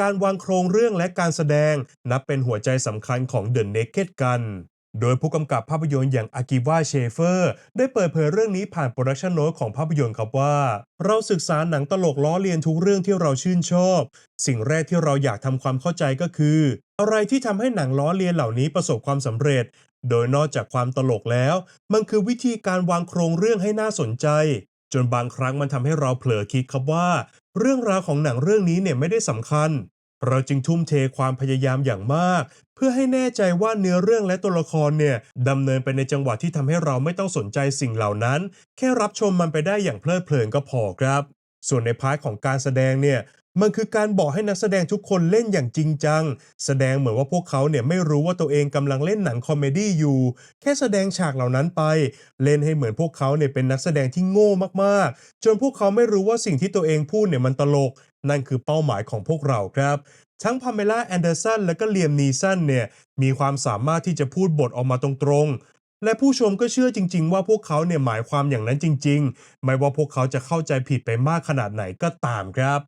การวางโครงเรื่องและการแสดงนับเป็นหัวใจสำคัญของ The Naked Gun โดยผู้กำกับภาพยนตร์อย่างอากิวาเชเฟอร์ได้เปิดเผยเรื่องนี้ผ่านโปรดักชันโน้ตของภาพยนตร์ครับว่า เราศึกษาหนังตลกล้อเลียนทุกเรื่องที่เราชื่นชอบ สิ่งแรกที่เราอยากทำความเข้าใจก็คือ อะไรที่ทำให้หนังล้อเลียนเหล่านี้ประสบความสำเร็จ โดยนอกจากความตลกแล้ว มันคือวิธีการวางโครงเรื่องให้น่าสนใจ จนบางครั้งมันทำให้เราเผลอคิดครับว่า เรื่องราวของหนังเรื่องนี้เนี่ยไม่ได้สำคัญ เราจึงทุ่มเทความพยายามอย่างมาก เพื่อให้แน่ใจว่าเนื้อเรื่องและตัวละครเนี่ยดำเนินไปในจังหวะที่ทำให้เราไม่ต้องสนใจสิ่งเหล่านั้น แค่รับชมมันไปได้อย่างเพลิดเพลินก็พอครับ ส่วนในพาร์ทของการแสดงเนี่ย มันคือการบอกให้นักแสดงทุกคนเล่นอย่างจริงจัง แสดงเหมือนว่าพวกเขาเนี่ยไม่รู้ว่าตัวเองกำลังเล่นหนังคอมเมดี้อยู่ แค่แสดงฉากเหล่านั้นไป เล่นให้เหมือนพวกเขาเนี่ยเป็นนักแสดงที่โง่มากๆ จนพวกเขาไม่รู้ว่าสิ่งที่ตัวเองพูดเนี่ยมันตลก นั่นคือเป้าหมายของพวกเราครับทั้งพาเมล่าแอนเดอร์สันและก็เลียมนีสันเนี่ยมีความสามารถที่จะพูดบทออกมาตรงๆ และผู้ชมก็เชื่อจริง ๆ ว่าพวกเขาเนี่ยหมายความอย่างนั้นจริง ๆ ไม่ว่าพวกเขาจะเข้าใจผิดไปมากขนาดไหนก็ตามครับ